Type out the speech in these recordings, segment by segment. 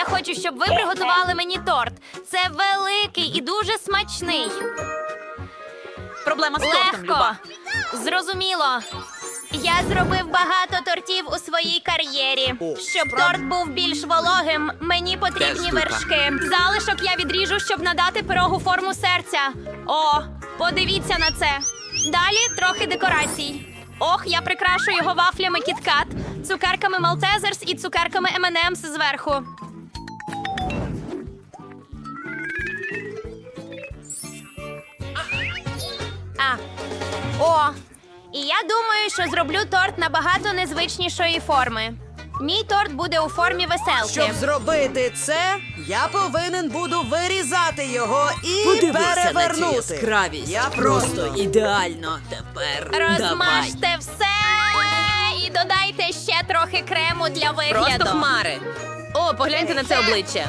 я хочу, щоб ви приготували мені торт. Це великий і дуже смачний. Проблема з тортом, Легко. Люба. Зрозуміло. Я зробив багато тортів у своїй кар'єрі. Щоб торт був більш вологим, мені потрібні вершки. Залишок я відріжу, щоб надати пирогу форму серця. О, подивіться на це. Далі трохи декорацій. Ох, я прикрашу його вафлями кіткат, цукерками Малтезерс і цукерками M&M's зверху. А. О, і я думаю, що зроблю торт набагато незвичнішої форми. Мій торт буде у формі веселки. Щоб зробити це, я повинен буду вирізати його і Подивися на цю перевернути. яскравість. Я просто просто ідеально. Тепер давай. Розмажте все і додайте ще трохи крему для вигляду. Просто хмари. О, погляньте на це обличчя.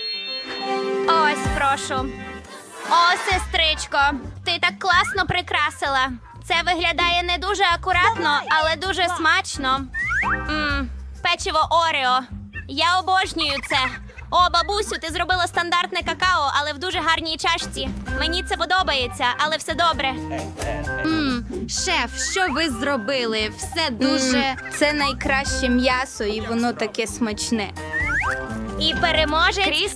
Ось, прошу. О, сестричко, ти так класно прикрасила. Це виглядає не дуже акуратно, але дуже смачно. Мм, печиво Орео. Я обожнюю це. О, бабусю, ти зробила стандартне какао, але в дуже гарній чашці. Мені це подобається, але все добре. М, шеф, що ви зробили? Все дуже. Це найкраще м'ясо, і воно таке смачне. І переможе Кріс,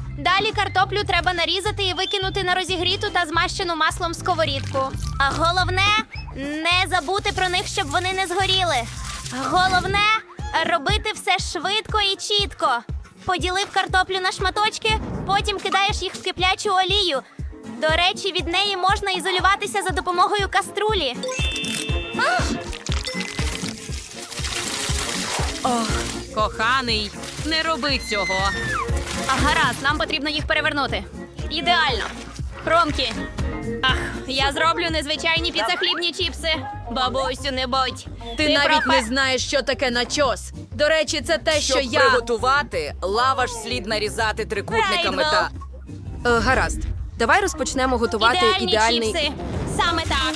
Далі картоплю треба нарізати і викинути на розігріту та змащену маслом сковорідку. А головне не забути про них, щоб вони не згоріли. Головне робити все швидко і чітко. Поділив картоплю на шматочки, потім кидаєш їх в киплячу олію. До речі, від неї можна ізолюватися за допомогою каструлі. Коханий, не роби цього. А гаразд, нам потрібно їх перевернути. Ідеально. Хромкі. Ах, я зроблю незвичайні піцахлібні чіпси. Бабусю, не будь. Ти, навіть профе- не знаєш, що таке начос. До речі, це те, що Щоб я. приготувати, лаваш слід нарізати трикутниками та. Е, гаразд. Давай розпочнемо готувати Ідеальні ідеальний. чіпси. Саме так.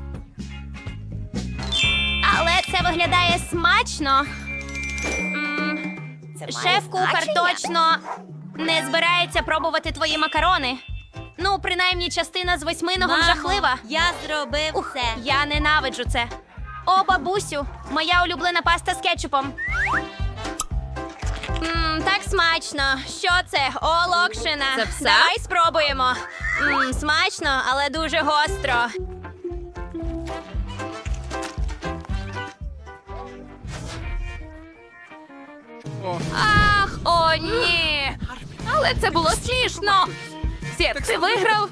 Але це виглядає смачно. Шеф-кухар точно не збирається пробувати твої макарони. Ну, принаймні, частина з восьминого жахлива. Я зробив Ух, це. я ненавиджу це. О, бабусю, моя улюблена паста з кетчупом. Мм, так смачно. Що це? О, локшина. Це все? Давай спробуємо. Мм, смачно, але дуже гостро. Ах, о, ні. Але це було смішно. Сєп, ти виграв?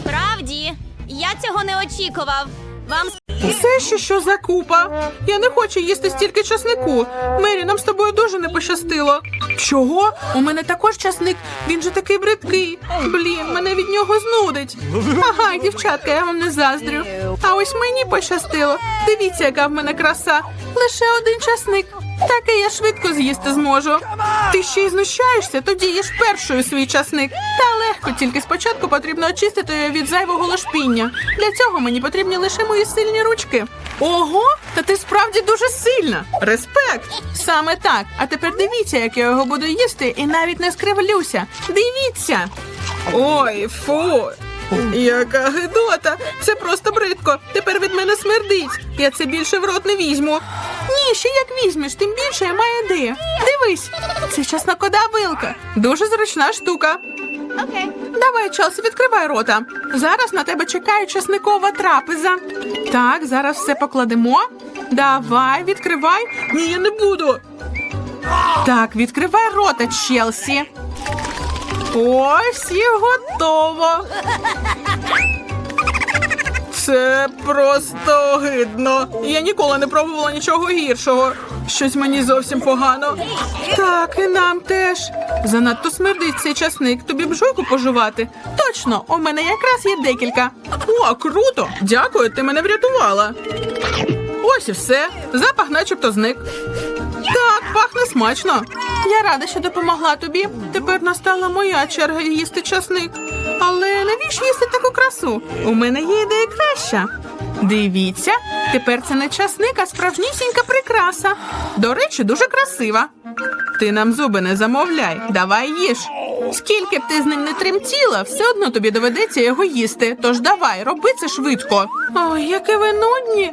Справді, я цього не очікував. Вам Все ще що за купа? Я не хочу їсти стільки часнику. Мері, нам з тобою дуже не пощастило. Чого? У мене також часник. Він же такий бридкий. Блін, мене від нього знудить. Ага, дівчатка, я вам не заздрю. А ось мені пощастило. Дивіться, яка в мене краса. Лише один часник. Таке я швидко з'їсти зможу. Ти ще й знущаєшся, тоді їж першою свій часник. Та легко, тільки спочатку потрібно очистити його від зайвого лошпіння. Для цього мені потрібні лише мої сильні ручки. Ого, та ти справді дуже сильна. Респект! Саме так. А тепер дивіться, як я його буду їсти, і навіть не скривлюся. Дивіться. Ой, фу. Яка гидота! Це просто бридко. Тепер від мене смердить. Я це більше в рот не візьму. Ні, ще як візьмеш, тим більше я маю ідею. Дивись, це чеснокода вилка. Дуже зручна штука. Окей. Давай, Челсі, відкривай рота. Зараз на тебе чекає чесникова трапеза. Так, зараз все покладемо. Давай, відкривай. Ні, я не буду. Так, відкривай рота, Челсі. Ось і готово. Це просто огидно. Я ніколи не пробувала нічого гіршого. Щось мені зовсім погано. Так, і нам теж. Занадто смердить цей часник. Тобі б жуйку пожувати. Точно, у мене якраз є декілька. О, круто! Дякую, ти мене врятувала. Ось і все. Запах начебто зник. Так, пахне смачно. Я рада, що допомогла тобі. Тепер настала моя черга їсти часник. Але навіщо їсти таку красу? У мене є ідея краща. Дивіться, тепер це не часник, а справжнісінька прикраса. До речі, дуже красива. Ти нам зуби не замовляй, давай їж. Скільки б ти з ним не тремтіла, все одно тобі доведеться його їсти. Тож давай, роби це швидко. Ой, яке ви нудні.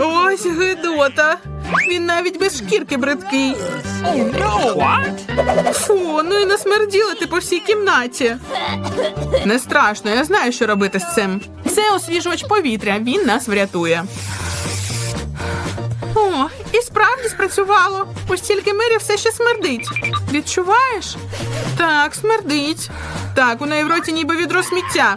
Ось гидота. Він навіть без шкірки бридкий. Фу, ну і насмерділи ти по всій кімнаті. Не страшно, я знаю, що робити з цим. Це освіжувач повітря, він нас врятує. О, і справді спрацювало. Ось тільки Мері все ще смердить. Відчуваєш? Так, смердить. Так, у неї в роті ніби відро сміття.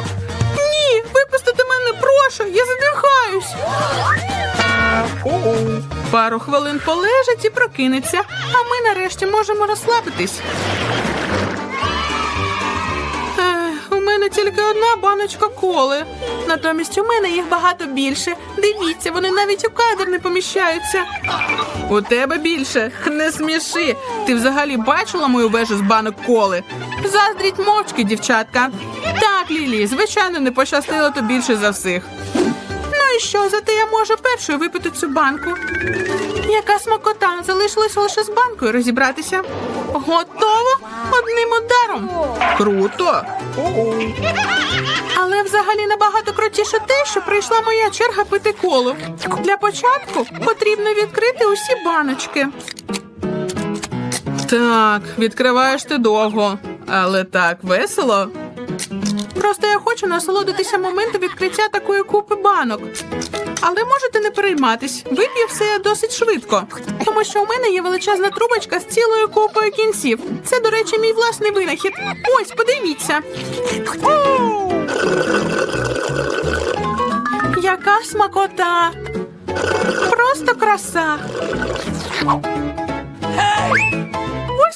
Прошу, я задихаюсь. Пару хвилин полежить і прокинеться, а ми нарешті можемо розслабитись. Ех, у мене тільки одна баночка коли. Натомість у мене їх багато більше. Дивіться, вони навіть у кадр не поміщаються. У тебе більше. Не сміши. Ти взагалі бачила мою вежу з банок коли? Заздріть мовчки, дівчатка. Так, Лілі, звичайно, не пощастило то більше за всіх. Ну і що, зате я можу першою випити цю банку. Яка смакота, залишилося лише з банкою розібратися. Готово одним ударом. Круто. Але взагалі набагато крутіше те, що прийшла моя черга пити коло. Для початку потрібно відкрити усі баночки. Так, відкриваєш ти довго, але так весело. Просто я хочу насолодитися моментом відкриття такої купи банок. Але можете не перейматись, вип'ю все досить швидко, тому що у мене є величезна трубочка з цілою купою кінців. Це, до речі, мій власний винахід. Ось, подивіться. Яка смакота! Просто краса.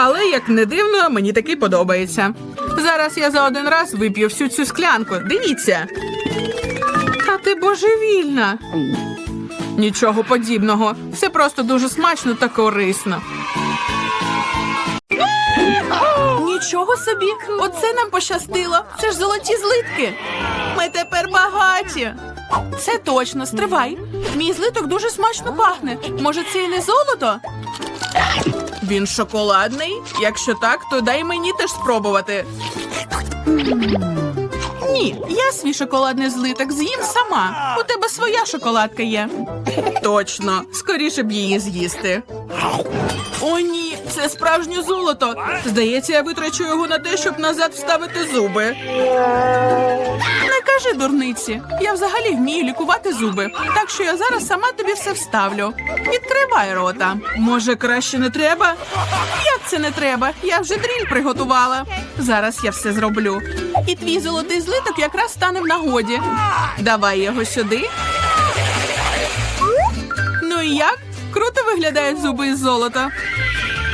Але як не дивно, мені таки подобається. Зараз я за один раз вип'ю всю цю склянку. Дивіться. Та ти божевільна. Нічого подібного. Все просто дуже смачно та корисно. Нічого собі, оце нам пощастило. Це ж золоті злитки. Ми тепер багаті. Це точно, стривай. Мій злиток дуже смачно пахне. Може, це і не золото? Він шоколадний. Якщо так, то дай мені теж спробувати. Ні, я свій шоколадний злиток з'їм сама. У тебе своя шоколадка є. Точно, скоріше б її з'їсти. О, ні, це справжнє золото. Здається, я витрачу його на те, щоб назад вставити зуби. Кажи дурниці. Я взагалі вмію лікувати зуби. Так що я зараз сама тобі все вставлю. Відкривай рота. Може, краще не треба? Як це не треба? Я вже дріль приготувала. Зараз я все зроблю. І твій золотий злиток якраз стане в нагоді. Давай його сюди. Ну і як? Круто виглядають зуби із золота.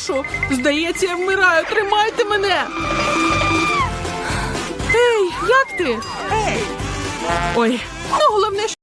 Йди. Здається, я вмираю. Тримайте мене. Ей, як ти? Ой, ну головне,